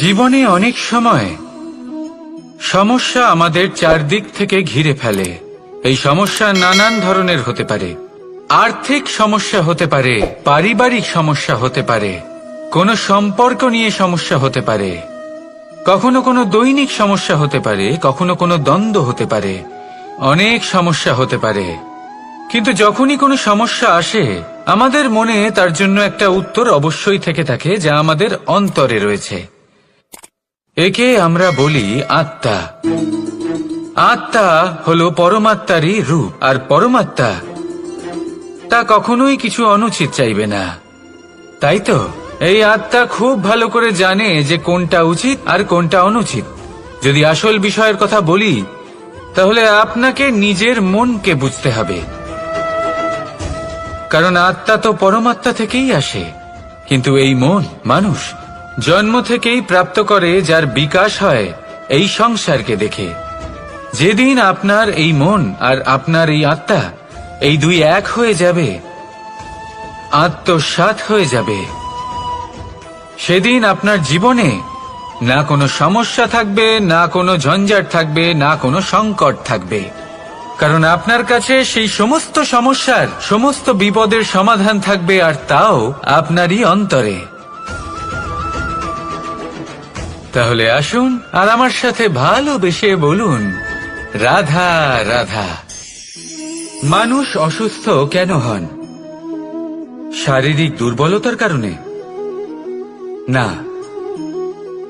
জীবনে অনেক সময় সমস্যা আমাদের চারদিক থেকে ঘিরে ফেলে। এই সমস্যা নানান ধরনের হতে পারে। আর্থিক সমস্যা হতে পারে, পারিবারিক সমস্যা হতে পারে, কোনো সম্পর্ক নিয়ে সমস্যা হতে পারে, কখনো কোনো দৈনিক সমস্যা হতে পারে, কখনো কোনো দ্বন্দ্ব হতে পারে, অনেক সমস্যা হতে পারে। কিন্তু যখনই কোনো সমস্যা আসে, আমাদের মনে তার জন্য একটা উত্তর অবশ্যই থেকে থাকে, যা আমাদের অন্তরে রয়েছে। একে আমরা বলি আত্মা। আত্মা হলো পরমাত্মারই রূপ, আর পরমাত্মা তা কখনোই কিছু অনুচিত চাইবে না। তাই তো? এই আত্মা খুব ভালো করে জানে যে কোনটা উচিত আর কোনটা অনুচিত। যদি আসল বিষয়ের কথা বলি, তাহলে আপনাকে নিজের মনকে বুঝতে হবে। কারণ আত্মা তো পরমাত্মা থেকেই আসে, কিন্তু এই মন মানুষ। জন্ম থেকেই প্রাপ্ত করে যার বিকাশ হয় এই সংসারকে দেখে। যেদিন আপনার এই মন আর আপনার এই আত্মা এই দুই এক হয়ে যাবে আত্মসাত হয়ে যাবে। সেদিন আপনার জীবনে না কোনো সমস্যা থাকবে, না কোনো ঝঞ্ঝাট থাকবে, না কোনো সংকট থাকবে। কারণ আপনার কাছে সেই সমস্ত সমস্যার, সমস্ত বিপদের সমাধান থাকবে আর তাও আপনারই অন্তরে। তাহলে আসুন আর আমার সাথে ভালোবেসে বলুন, রাধা রাধা। মানুষ অসুস্থ কেন হন? শারীরিক দুর্বলতার কারণে? না।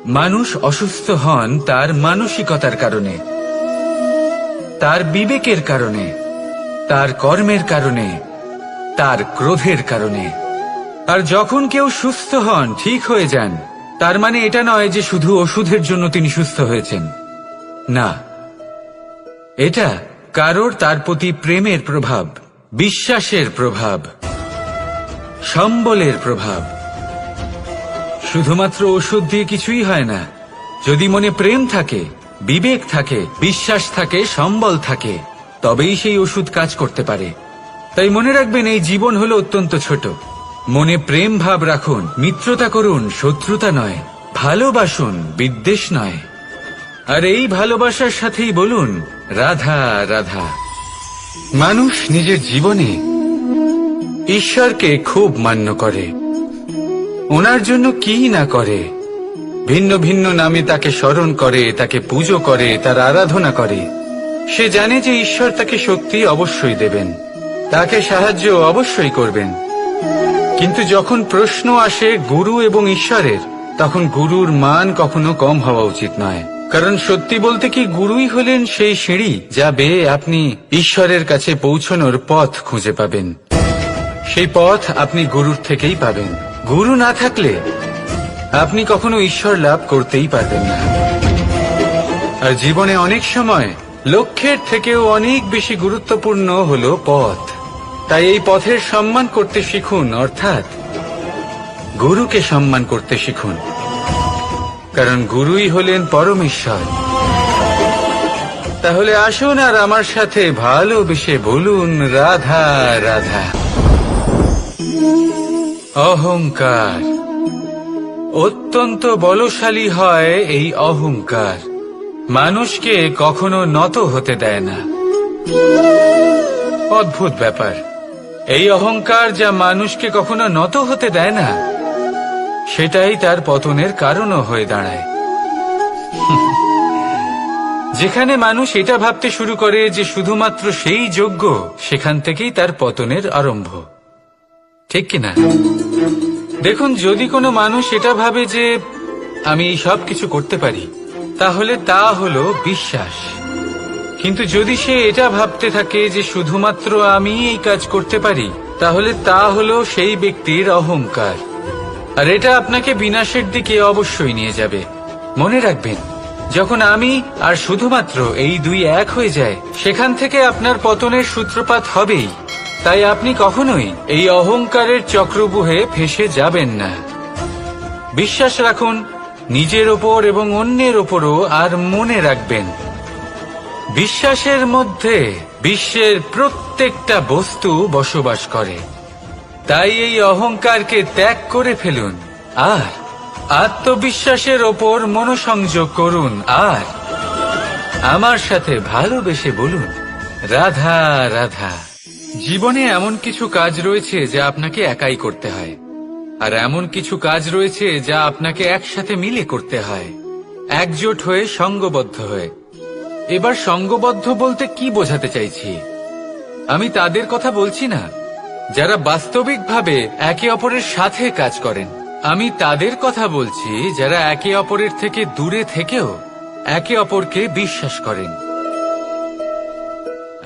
মানুষ অসুস্থ হন তার মানসিকতার কারণে, তার বিবেকের কারণে, তার কর্মের কারণে, তার ক্রোধের কারণে। আর যখন কেউ সুস্থ হন, ঠিক হয়ে যান। তার মানে এটা নয় যে শুধু ওষুধের জন্য তিনি সুস্থ হয়েছেন। না। এটা কারোর তার প্রতি প্রেমের প্রভাব, বিশ্বাসের প্রভাব, সম্বলের প্রভাব। শুধুমাত্র ওষুধ দিয়ে কিছুই হয় না। যদি মনে প্রেম থাকে, বিবেক থাকে, বিশ্বাস থাকে, সম্বল থাকে, তবেই সেই ওষুধ কাজ করতে পারে। তাই মনে রাখবেন, এই জীবন হলো অত্যন্ত ছোট। মনে প্রেম ভাব রাখুন, মিত্রতা করুন, শত্রুতা নয়, ভালোবাসুন, বিদ্বেষ নয়। আর এই ভালোবাসার সাথেই বলুন, রাধা রাধা। মানুষ নিজের জীবনে ঈশ্বরকে খুব মান্য করে। ওনার জন্য কি না করে? ভিন্ন ভিন্ন নামে তাকে স্মরণ করে, তাকে পুজো করে, তার আরাধনা করে। সে জানে যে ঈশ্বর তাকে শক্তি অবশ্যই দেবেন। তাকে সাহায্য অবশ্যই করবেন। কিন্তু যখন প্রশ্ন আসে গুরু এবং ঈশ্বরের, তখন গুরুর মান কখনো কম হওয়া উচিত নয়। কারণ সত্যি বলতে কি গুরুই হলেন সেই সিঁড়ি যা বেয়ে আপনি ঈশ্বরের কাছে পৌঁছনোর পথ খুঁজে পাবেন। সেই পথ আপনি গুরুর থেকেই পাবেন। গুরু না থাকলে আপনি কখনো ঈশ্বর লাভ করতেই পারবেন না। আর জীবনে অনেক সময় লক্ষ্যের থেকেও অনেক বেশি গুরুত্বপূর্ণ হলো পথ। তাই এই পথের সম্মান করতে শিখুন, অর্থাৎ গুরুকে সম্মান করতে শিখুন। কারণ গুরুই হলেন পরমেশ্বর। তাহলে আসুন আর আমার সাথে ভালোবেসে বলুন, রাধা রাধা। অহংকার অত্যন্ত বলশালী হয় এই অহংকার। মানুষকে কখনো নত হতে দেয় না। অদ্ভুত ব্যাপার। এই অহংকার যা মানুষকে কখনো নত হতে দেয় না, সেটাই তার পতনের কারণও হয়ে দাঁড়ায়। যেখানে মানুষ এটা ভাবতে শুরু করে যে শুধুমাত্র সেই যোগ্য, সেখান থেকেই তার পতনের আরম্ভ। ঠিক কিনা দেখুন, যদি কোনো মানুষ এটা ভাবে যে আমি সব কিছু করতে পারি, তাহলে তা হলো বিশ্বাস। কিন্তু যদি সে এটা ভাবতে থাকে যে শুধুমাত্র আমি এই কাজ করতে পারি, তাহলে তা হলো সেই ব্যক্তির অহংকার। আর এটা আপনাকে বিনাশের দিকে অবশ্যই নিয়ে যাবে। মনে রাখবেন, যখন আমি আর শুধুমাত্র এই দুই এক হয়ে যায়, সেখান থেকে আপনার পতনের সূত্রপাত হবেই। তাই আপনি কখনোই এই অহংকারের চক্রবুহে ফেসে যাবেন না। বিশ্বাস রাখুন, নিজের ওপর এবং অন্যের ওপরও আর মনে রাখবেন। বিশ্বাসের মধ্যে বিশ্বের প্রত্যেকটা বস্তু বসবাস করে। তাই এই অহংকারকে ত্যাগ করে ফেলুন। আর আত্মবিশ্বাসের ওপর মনোসংযোগ করুন। আর আমার সাথে ভালোবেসে বলুন, রাধা রাধা, জীবনে এমন কিছু কাজ রয়েছে যা আপনাকে একাই করতে হয়। আর এমন কিছু কাজ রয়েছে যা আপনাকে একসাথে মিলে করতে হয়। একজোট হয়ে সঙ্গবদ্ধ হয়ে। এবার সঙ্গবদ্ধ বলতে কি বোঝাতে চাইছি? আমি তাদের কথা বলছি না। যারা বাস্তবিকভাবে একে অপরের সাথে কাজ করেন, আমি তাদের কথা বলছি যারা একে অপরের থেকে দূরে থেকেও একে অপরকে বিশ্বাস করেন।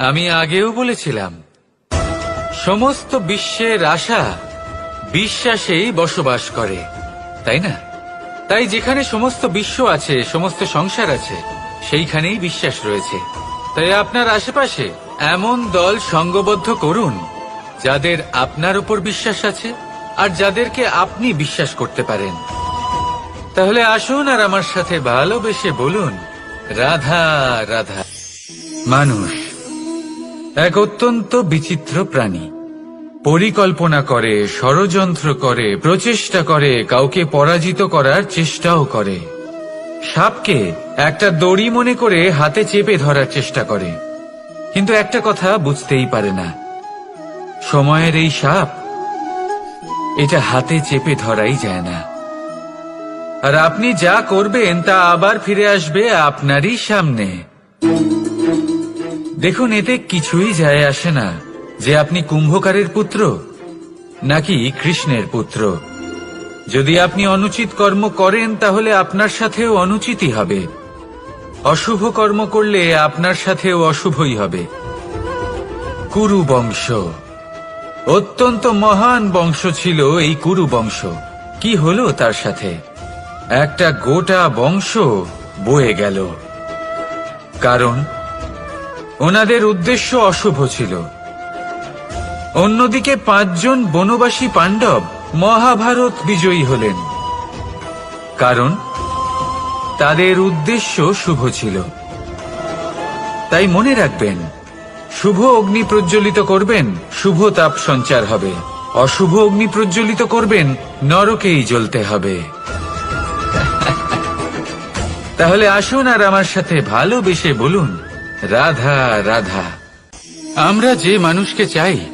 আমি আগেও বলেছিলাম, সমস্ত বিশ্বের আশা বিশ্বাসেই বসবাস করে, তাই না? তাই যেখানে সমস্ত বিশ্ব আছে, সমস্ত সংসার আছে সেইখানেই বিশ্বাস রয়েছে। তাই আপনার আশেপাশে এমন দল সঙ্গবদ্ধ করুন, যাদের আপনার উপর বিশ্বাস আছে আর যাদেরকে আপনি বিশ্বাস করতে পারেন। তাহলে আসুন আর আমার সাথে ভালোবেসে বলুন, রাধা রাধা। মানুষ, এক অত্যন্ত বিচিত্র প্রাণী। পরিকল্পনা করে, ষড়যন্ত্র করে, প্রচেষ্টা করে, কাউকে পরাজিত করার চেষ্টাও করে। সাপকে একটা দড়ি মনে করে হাতে চেপে ধরার চেষ্টা করে। কিন্তু একটা কথা বুঝতেই পারে না। সময়ের এই সাপ এটা হাতে চেপে ধরাই যায় না। আর আপনি যা করবেন তা আবার ফিরে আসবে আপনারই সামনে। দেখুন, এতে কিছুই যায় আসে না যে আপনি কুম্ভকারের পুত্র নাকি কৃষ্ণের পুত্র। যদি আপনি অনুচিত কর্ম করেন, তাহলে আপনার সাথেও অনুচিতই হবে। অশুভ কর্ম করলে আপনার সাথেও অশুভই হবে। কুরু বংশ। অত্যন্ত মহান বংশ ছিল এই কুরু বংশ। কি হলো তার সাথে? একটা গোটা বংশ বয়ে গেল। কারণ, ওনাদের উদ্দেশ্য অশুভ ছিল। অন্যদিকে পাঁচজন বনবাসী পাণ্ডব মহাভারত বিজয়ী হলেন। কারণ তাদের উদ্দেশ্য শুভ ছিল। তাই মনে রাখবেন, শুভ অগ্নি প্রজ্বলিত করবেন, শুভ তাপ সঞ্চার হবে। অশুভ অগ্নি প্রজ্বলিত করবেন, নরকেই জ্বলতে হবে। তাহলে আসুন আর আমার সাথে ভালোবেসে বলুন, রাধা রাধা। আমরা যে মানুষকে চাই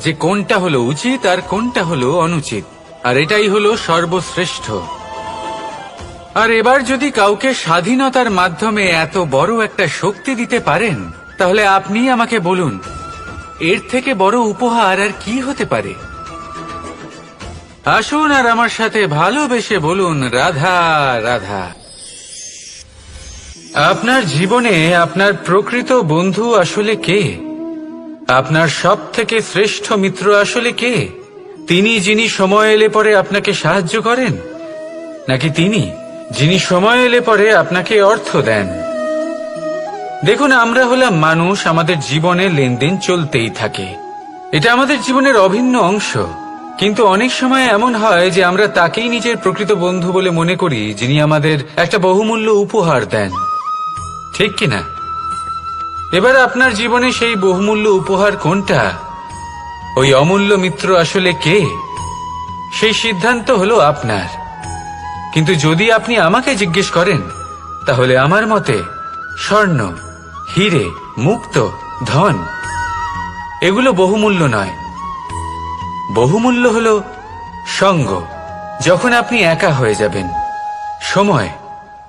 যে কোনটা হলো উচিত আর কোনটা হলো অনুচিত। আর এটাই হলো সর্বশ্রেষ্ঠ। আর এবার যদি কাউকে স্বাধীনতার মাধ্যমে এত বড় একটা শক্তি দিতে পারেন, তাহলে আপনি আমাকে বলুন, এর থেকে বড় উপহার আর কি হতে পারে? আসুন আর আমার সাথে ভালোবেসে বলুন, রাধা রাধা। আপনার জীবনে আপনার প্রকৃত বন্ধু আসলে কে? আপনার সব থেকে শ্রেষ্ঠ মিত্র আসলে কে? তিনি যিনি সময় এলে পরে আপনাকে সাহায্য করেন? নাকি তিনি যিনি সময় এলে পরে আপনাকে অর্থ দেন? দেখুন, আমরা হলাম মানুষ, আমাদের জীবনে লেনদেন চলতেই থাকে। এটা আমাদের জীবনের অভিন্ন অংশ। কিন্তু অনেক সময় এমন হয় যে আমরা তাকেই নিজের প্রকৃত বন্ধু বলে মনে করি, যিনি আমাদের একটা বহুমূল্য উপহার দেন। ঠিক কিনা? এবার আপনার জীবনে সেই বহুমূল্য উপহার কোনটা? ওই অমূল্য মিত্র আসলে কে? সেই সিদ্ধান্ত হলো আপনার। কিন্তু যদি আপনি আমাকে জিজ্ঞেস করেন, তাহলে আমার মতে স্বর্ণ, হিরে, মুক্ত, ধন, এগুলো বহুমূল্য নয়। বহুমূল্য হল সঙ্গ, যখন আপনি একা হয়ে যাবেন। সময়,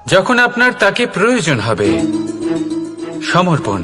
যখন আপনার তাকে প্রয়োজন হবে। সমর্পণ।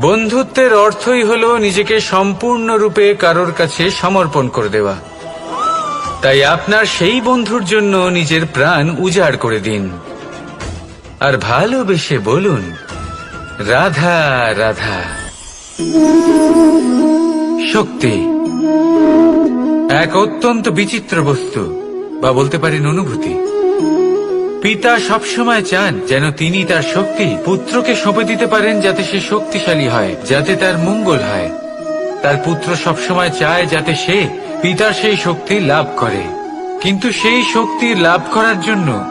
বন্ধুত্বের অর্থই হল নিজেকে সম্পূর্ণরূপে কারোর কাছে সমর্পণ করে দেওয়া। তাই আপনার সেই বন্ধুর জন্য নিজের প্রাণ উজাড় করে দিন। আর ভালোবেসে বলুন, রাধা রাধা। শক্তি। এক অত্যন্ত বিচিত্র বস্তু, বা বলতে পারেন অনুভূতি। পিতা সবসময় চান যেন তিনি তার শক্তি পুত্রকে সঁপে দিতে পারেন যাতে সে শক্তিশালী হয়, যাতে তার মঙ্গল হয়। তার পুত্র সবসময় চায় যাতে সে পিতার সেই শক্তি লাভ করে। কিন্তু সেই শক্তি লাভ করার জন্য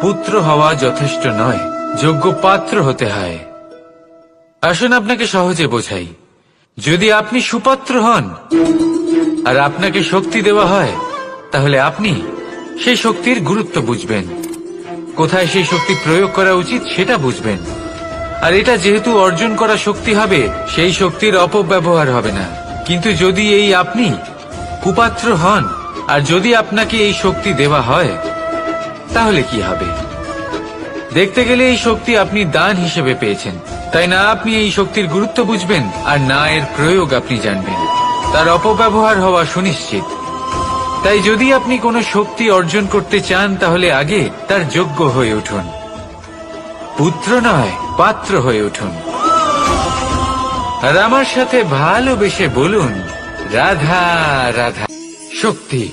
পুত্র হওয়া যথেষ্ট নয়, যোগ্য পাত্র হতে হয়। আসুন আপনাকে সহজে বোঝাই। যদি আপনি সুপাত্র হন আর আপনাকে শক্তি দেওয়া হয়, তাহলে আপনি সেই শক্তির গুরুত্ব বুঝবেন। কোথায় সেই শক্তি প্রয়োগ করা উচিত সেটা বুঝবেন। আর এটা যেহেতু অর্জন করা শক্তি হবে, সেই শক্তির অপব্যবহার হবে না। কিন্তু যদি এই আপনি কুপাত্র হন, আর যদি আপনাকে এই শক্তি দেওয়া হয়, তাহলে কি হবে? দেখতে গেলে এই শক্তি আপনি দান হিসেবে পেয়েছেন। তাই না আপনি এই শক্তির গুরুত্ব বুঝবেন, আর না এর প্রয়োগ আপনি জানবেন। তার অপব্যবহার হওয়া সুনিশ্চিত। তাই যদি আপনি কোনো শক্তি অর্জন করতে চান, তাহলে আগে তার যোগ্য হয়ে উঠুন। পুত্র নয়, পাত্র হয়ে উঠুন। আর আমার সাথে ভালোবেসে বলুন, রাধা রাধা। শক্তি।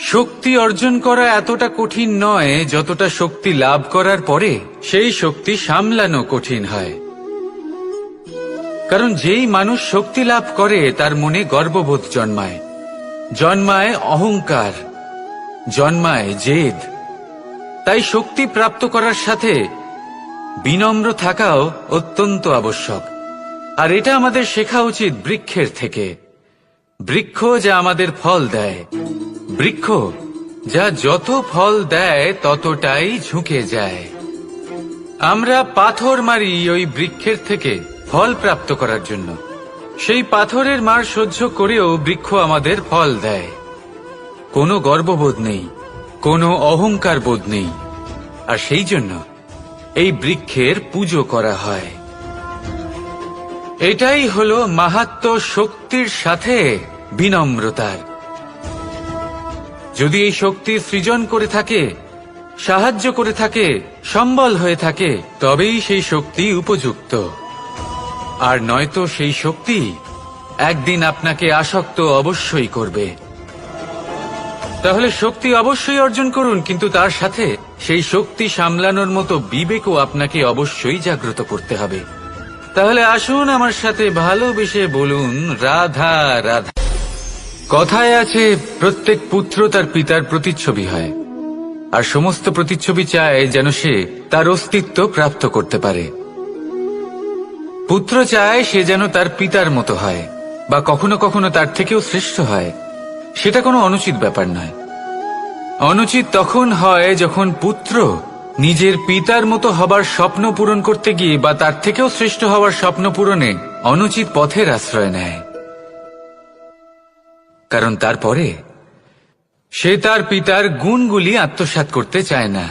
শক্তি অর্জন করা এতটা কঠিন নয়, যতটা শক্তি লাভ করার পরে সেই শক্তি সামলানো কঠিন হয়। কারণ যেই মানুষ শক্তি লাভ করে, তার মনে গর্ববোধ জন্মায়। জন্মায় অহংকার, জন্মায় জেদ। তাই শক্তি প্রাপ্ত করার সাথে বিনম্র থাকাও অত্যন্ত আবশ্যক। আর এটা আমাদের শেখা উচিত বৃক্ষের থেকে। বৃক্ষ যা আমাদের ফল দেয়। বৃক্ষ যা যত ফল দেয়, ততটাই ঝুঁকে যায়। আমরা পাথর মারি ওই বৃক্ষের থেকে ফল প্রাপ্ত করার জন্য। সেই পাথরের মার সহ্য করেও বৃক্ষ আমাদের ফল দেয়। কোনো গর্ববোধ নেই, কোনো অহংকার বোধ নেই। আর সেই জন্য এই বৃক্ষের পুজো করা হয়। এটাই হলো মাহাত্ম শক্তির সাথে বিনম্রতার। যদি এই শক্তি সৃজন করে থাকে, সাহায্য করে থাকে, সম্বল হয়ে থাকে, তবেই সেই শক্তি উপযুক্ত। আর নয়তো সেই শক্তি একদিন আপনাকে আসক্ত অবশ্যই করবে। তাহলে শক্তি অবশ্যই অর্জন করুন, কিন্তু তার সাথে সেই শক্তি সামলানোর মতো বিবেকও আপনাকে অবশ্যই জাগ্রত করতে হবে। তাহলে আসুন আমার সাথে ভালোবেসে বলুন, রাধা রাধা। কথায় আছে, প্রত্যেক পুত্র তার পিতার প্রতিচ্ছবি হয়। আর সমস্ত প্রতিচ্ছবি চায় যেন সে তার অস্তিত্ব প্রাপ্ত করতে পারে। পুত্র চায় সে যেন তার পিতার মতো হয়, বা কখনো কখনো তার থেকেও শ্রেষ্ঠ হয়। সেটা কোনো অনুচিত ব্যাপার নয়। অনুচিত তখন হয় যখন পুত্র নিজের পিতার মতো হবার স্বপ্ন পূরণ করতে গিয়ে বা তার থেকেও শ্রেষ্ঠ হওয়ার স্বপ্ন পূরণে অনুচিত পথের আশ্রয় নেয়। কারণ তারপরে সে তার পিতার গুণগুলি আত্মসাৎ করতে চায় না।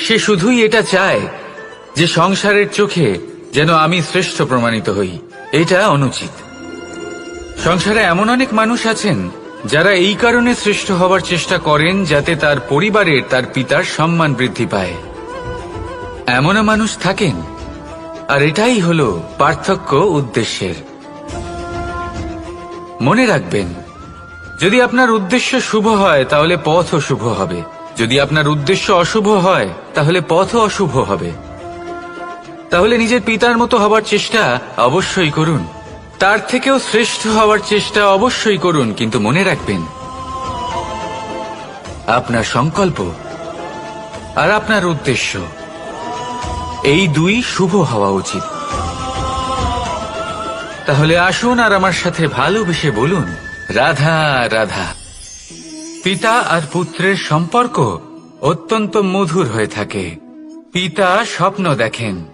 সে শুধুই এটা চায় যে সংসারের চোখে যেন আমি শ্রেষ্ঠ প্রমাণিত হই। এটা অনুচিত। সংসারে এমন অনেক মানুষ আছেন, যারা এই কারণে শ্রেষ্ঠ হবার চেষ্টা করেন যাতে তার পরিবারের, তার পিতার সম্মান বৃদ্ধি পায়। এমনও মানুষ থাকেন, আর এটাই হল পার্থক্য উদ্দেশ্যের। মনে রাখবেন, যদি আপনার উদ্দেশ্য শুভ হয়, তাহলে পথও শুভ হবে। যদি আপনার উদ্দেশ্য অশুভ হয়, তাহলে পথও অশুভ হবে। তাহলে নিজের পিতার মতো হবার চেষ্টা অবশ্যই করুন। তার থেকেও শ্রেষ্ঠ হওয়ার চেষ্টা অবশ্যই করুন, কিন্তু মনে রাখবেন, আপনার সংকল্প আর আপনার উদ্দেশ্য, এই দুই শুভ হওয়া উচিত। তাহলে আসুন আর আমার সাথে ভালোবেসে বলুন, রাধা রাধা, পিতা আর পুত্রের সম্পর্ক অত্যন্ত মধুর হয়ে থাকে। পিতা স্বপ্ন দেখেন।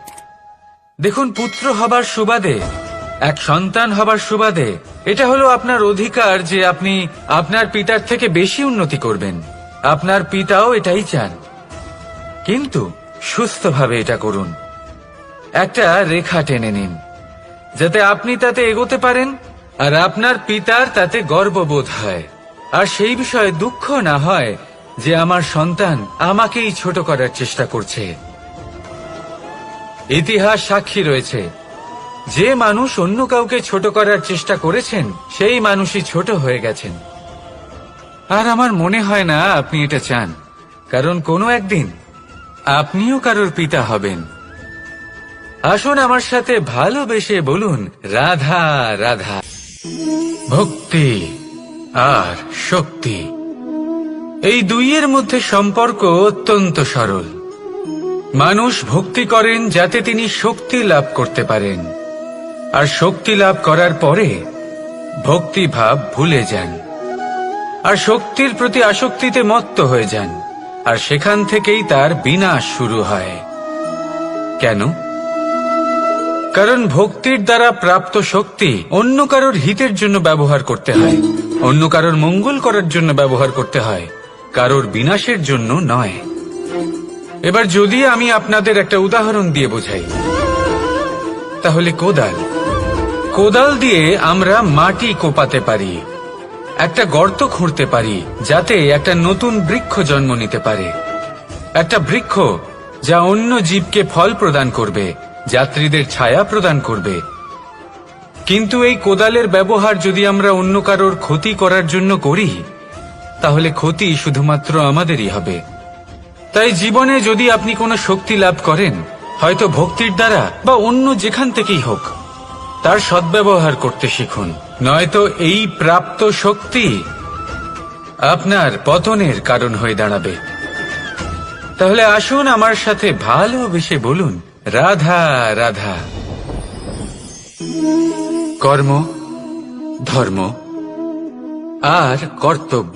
দেখুন, পুত্র হবার সুবাদে, এক সন্তান হবার সুবাদে, এটা হলো আপনার অধিকার যে আপনি আপনার পিতার থেকে বেশি উন্নতি করবেন। আপনার পিতাও এটাই চান। কিন্তু সুস্থভাবে এটা করুন। একটা রেখা টেনে নিন, যাতে আপনি তাতে এগোতে পারেন আর আপনার পিতার তাতে গর্ববোধ হয়। আর সেই বিষয়ে দুঃখ না হয় যে আমার সন্তান আমাকেই ছোট করার চেষ্টা করছে। ইতিহাস সাক্ষী রয়েছে। যে মানুষ অন্য কাউকে ছোট করার চেষ্টা করেছেন, সেই মানুষই ছোট হয়ে গেছেন। আর আমার মনে হয় না আপনি এটা চান। কারণ কোনো একদিন আপনিও কারোর পিতা হবেন। আসুন আমার সাথে ভালোবেসে বলুন, রাধা রাধা। ভক্তি আর শক্তি। এই দুইয়ের মধ্যে সম্পর্ক অত্যন্ত সরল। মানুষ ভক্তি করেন যাতে তিনি শক্তি লাভ করতে পারেন। আর শক্তি লাভ করার পরে ভক্তি ভাব ভুলে যান। আর শক্তির প্রতি আসক্তিতে মত্ত হয়ে যান। আর সেখান থেকেই তার বিনাশ শুরু হয়। কেন? কারণ ভক্তির দ্বারা প্রাপ্ত শক্তি অন্য কারোর হিতের জন্য ব্যবহার করতে হয়। অন্য কারোর মঙ্গল করার জন্য ব্যবহার করতে হয়। কারোর বিনাশের জন্য নয়। এবার যদি আমি আপনাদের একটা উদাহরণ দিয়ে বোঝাই, তাহলে কোদাল। কোদাল দিয়ে আমরা মাটি কোপাতে পারি, একটা গর্ত খুঁড়তে পারি, যাতে একটা নতুন বৃক্ষ জন্ম নিতে পারে। একটা বৃক্ষ যা অন্য জীবকে ফল প্রদান করবে, যাত্রীদের ছায়া প্রদান করবে। কিন্তু এই কোদালের ব্যবহার যদি আমরা অন্য কারোর ক্ষতি করার জন্য করি, তাহলে ক্ষতি শুধুমাত্র আমাদেরই হবে। তাই জীবনে যদি আপনি কোনো শক্তি লাভ করেন, হয়তো ভক্তির দ্বারা বা অন্য যেখান থেকেই হোক, তার সদ্ব্যবহার করতে শিখুন। নয়তো এই প্রাপ্ত শক্তি আপনার পতনের কারণ হয়ে দাঁড়াবে। তাহলে আসুন আমার সাথে ভালোবেসে বলুন, রাধা রাধা। কর্ম, ধর্ম, আর কর্তব্য।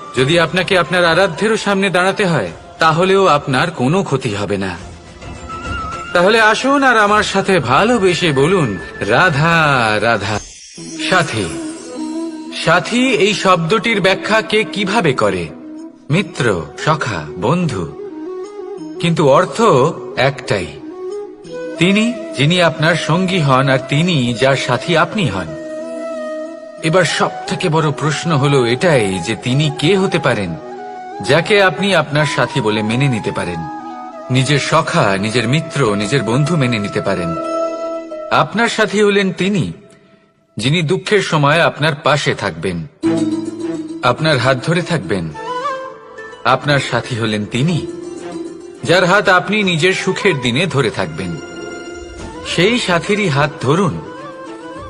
যদি আপনাকে আপনার আরাধ্যেরও সামনে দাঁড়াতে হয়, তাহলেও আপনার কোনো ক্ষতি হবে না। তাহলে আসুন আর আমার সাথে ভালোবেসে বলুন, রাধা রাধা। সাথী সাথী, এই শব্দটির ব্যাখ্যা কে কীভাবে করে? মিত্র, সখা, বন্ধু। কিন্তু অর্থ একটাই। তিনি, যিনি আপনার সঙ্গী হন আর তিনি যার সাথী আপনি হন। এবার সব থেকে বড় প্রশ্ন হলো এটাই যে তিনি কে হতে পারেন, যাকে আপনি আপনার সাথী বলে মেনে নিতে পারেন। নিজের সখা, নিজের মিত্র, নিজের বন্ধু মেনে নিতে পারেন। আপনার সাথী হলেন তিনি, যিনি দুঃখের সময় আপনার পাশে থাকবেন, আপনার হাত ধরে থাকবেন। আপনার সাথী হলেন তিনি, যার হাত আপনি নিজের সুখের দিনে ধরে থাকবেন। সেই সাথীরই হাত ধরুন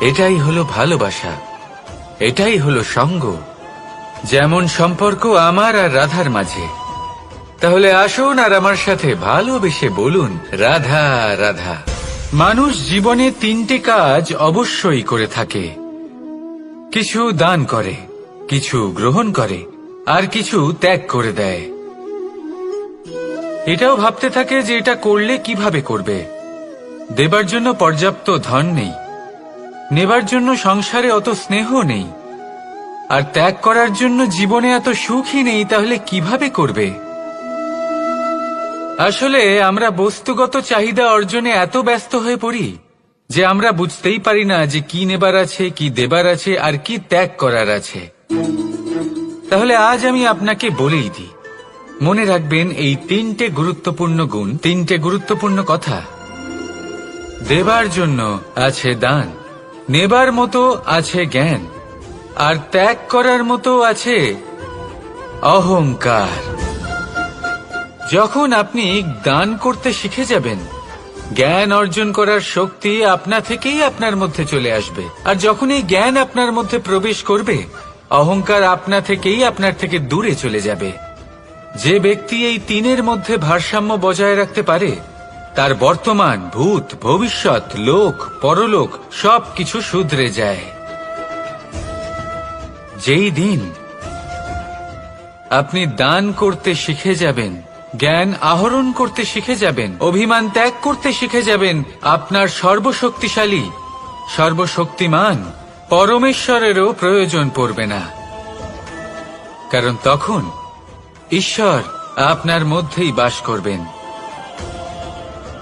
এটাই হলো ভালোবাসা। এটাই হলো সঙ্গ। যেমন সম্পর্ক আমার আর রাধার মাঝে। তাহলে আসুন আর আমার সাথে ভালোবেসে বলুন, রাধা রাধা। মানুষ জীবনে তিনটে কাজ অবশ্যই করে থাকে। কিছু দান করে, কিছু গ্রহণ করে, আর কিছু ত্যাগ করে দেয়। এটাও ভাবতে থাকে যে এটা করলে কীভাবে করবে? দেবার জন্য পর্যাপ্ত ধন নেই। নেবার জন্য সংসারে অত স্নেহ নেই। আর ত্যাগ করার জন্য জীবনে এত সুখই নেই, তাহলে কীভাবে করবে? আসলে আমরা বস্তুগত চাহিদা অর্জনে এত ব্যস্ত হয়ে পড়ি যে আমরা বুঝতেই পারি না যে কি নেবার আছে, কি দেবার আছে, আর কি ত্যাগ করার আছে। তাহলে আজ আমি আপনাকে বলেই দিই, মনে রাখবেন এই তিনটে গুরুত্বপূর্ণ গুণ, তিনটে গুরুত্বপূর্ণ কথা। দেবার জন্য আছে দান। নেবার মতো আছে জ্ঞান, আর ত্যাগ করার মতো আছে অহংকার। যখন আপনি দান করতে শিখে যাবেন, জ্ঞান অর্জন করার শক্তি আপনা থেকেই আপনার মধ্যে চলে আসবে। আর যখন এই জ্ঞান আপনার মধ্যে প্রবেশ করবে, অহংকার আপনা থেকেই আপনার থেকে দূরে চলে যাবে। যে ব্যক্তি এই তিনের মধ্যে ভারসাম্য বজায় রাখতে পারে তার বর্তমান ভূত, ভবিষ্যৎ, লোক, পরলোক সবকিছু শুধরে যায়। যেই দিন আপনি দান করতে শিখে যাবেন, জ্ঞান আহরণ করতে শিখে যাবেন, অভিমান ত্যাগ করতে শিখে যাবেন, আপনার সর্বশক্তিশালী, সর্বশক্তিমান পরমেশ্বরেরও প্রয়োজন পড়বে না। কারণ তখন ঈশ্বর আপনার মধ্যেই বাস করবেন।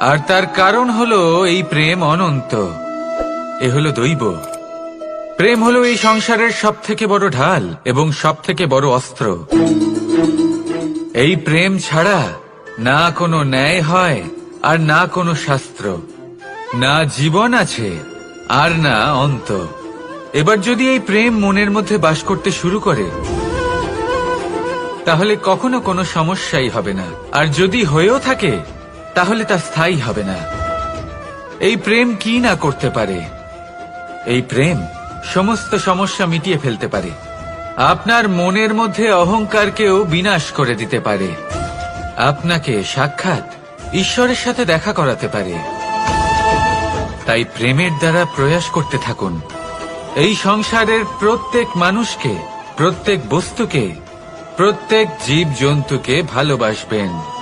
আর তার কারণ হলো এই প্রেম অনন্ত। এ হলো দৈব। প্রেম হলো এই সংসারের সব থেকে বড় ঢাল এবং সব থেকে বড় অস্ত্র। এই প্রেম ছাড়া না কোনো ন্যায় হয় আর না কোনো শাস্ত্র। না জীবন আছে আর না অন্ত। এবার যদি এই প্রেম মনের মধ্যে বাস করতে শুরু করে, তাহলে কখনো কোনো সমস্যাই হবে না। আর যদি হয়েও থাকে তাহলে তা স্থায়ী হবে না। এই প্রেম কি না করতে পারে? এই প্রেম সমস্ত সমস্যা মিটিয়ে ফেলতে পারে। আপনার মনের মধ্যে অহংকারকেও বিনাশ করে দিতে পারে। আপনাকে সাক্ষাৎ ঈশ্বরের সাথে দেখা করাতে পারে। তাই প্রেমের দ্বারা প্রয়াস করতে থাকুন। এই সংসারের প্রত্যেক মানুষকে, প্রত্যেক বস্তুকে, প্রত্যেক জীব জন্তুকে ভালোবাসবেন।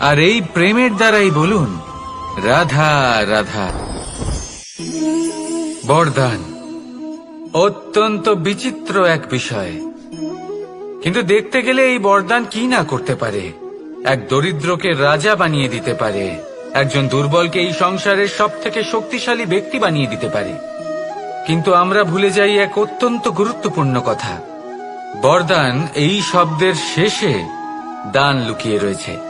আর এই প্রেমের দ্বারাই বলুন, রাধা রাধা। বরদান, অত্যন্ত বিচিত্র এক বিষয়। কিন্তু দেখতে গেলে এই বরদান কি না করতে পারে? এক দরিদ্রকে রাজা বানিয়ে দিতে পারে। একজন দুর্বলকে এই সংসারের সব থেকে শক্তিশালী ব্যক্তি বানিয়ে দিতে পারে। কিন্তু আমরা ভুলে যাই এক অত্যন্ত গুরুত্বপূর্ণ কথা। বরদান এই শব্দের শেষে দান লুকিয়ে রয়েছে।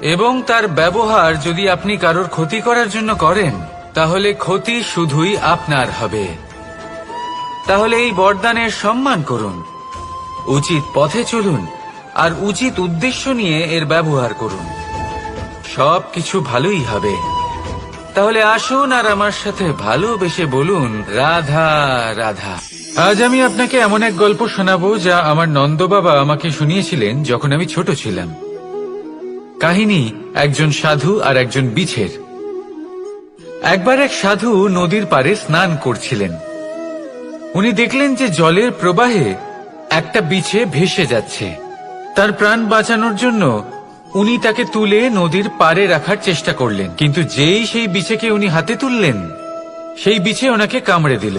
এবং তার ব্যবহার যদি আপনি কারোর ক্ষতি করার জন্য করেন, তাহলে ক্ষতি শুধুই আপনার হবে। তাহলে এই বরদানের সম্মান করুন, উচিত পথে চলুন, আর উচিত উদ্দেশ্য নিয়ে এর ব্যবহার করুন। সব কিছু ভালোই হবে। তাহলে আসুন আর আমার সাথে ভালোবেসে বলুন, রাধা রাধা। আজ আমি আপনাকে এমন এক গল্প শোনাবো যা আমার নন্দ বাবা আমাকে শুনিয়েছিলেন যখন আমি ছোট ছিলাম। কাহিনী একজন সাধু আর একজন বিছের একবার এক সাধু নদীর পাড়ে স্নান করছিলেন। উনি দেখলেন যে জলের প্রবাহে একটা বিছে ভেসে যাচ্ছে। তার প্রাণ বাঁচানোর জন্য উনি তাকে তুলে নদীর পাড়ে রাখার চেষ্টা করলেন। কিন্তু যেই সেই বিছেকে উনি হাতে তুললেন, সেই বিছে ওনাকে কামড়ে দিল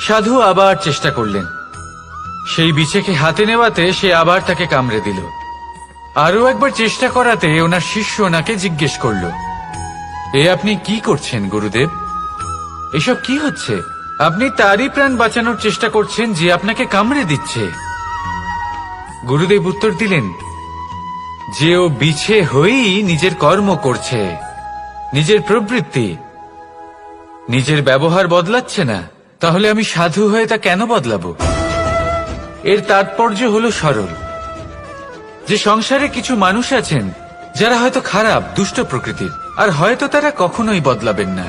সাধু আবার চেষ্টা করলেন। সেই বিছেকে হাতে নেওয়াতে সে আবার তাকে কামড়ে দিল। আরও একবার চেষ্টা করাতে ওনার শিষ্য ওনাকে জিজ্ঞেস করল, এ আপনি কি করছেন, গুরুদেব? এসব কি হচ্ছে? আপনি তারই প্রাণ বাঁচানোর চেষ্টা করছেন যে আপনাকে কামড়ে দিচ্ছে। গুরুদেব উত্তর দিলেন, যে ও বিছে হয়েই নিজের কর্ম করছে, নিজের প্রবৃত্তি। নিজের ব্যবহার বদলাচ্ছে না, তাহলে আমি সাধু হয়ে তা কেন বদলাবো? এর তাৎপর্য হলো সরল। যে সংসারে কিছু মানুষ আছেন, যারা হয়তো খারাপ, দুষ্ট প্রকৃতির, আর হয়তো তারা কখনোই বদলাবেন না।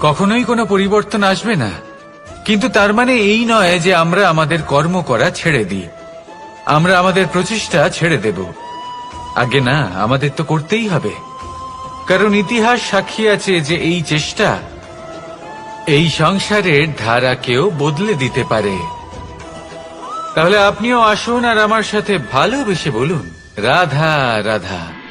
কখনোই কোনো পরিবর্তন আসবে না। কিন্তু তার মানে এই নয় যে আমরা আমাদের কর্ম করা ছেড়ে দিই। আমরা আমাদের প্রচেষ্টা ছেড়ে দেব। আগে না, আমাদের তো করতেই হবে। কারণ ইতিহাস সাক্ষী আছে যে এই চেষ্টা, এই সংসারের ধারাকেও বদলে দিতে পারে। তাহলে আপনিও আসুন আর আমার সাথে ভালোবেসে বলুন। রাধা রাধা।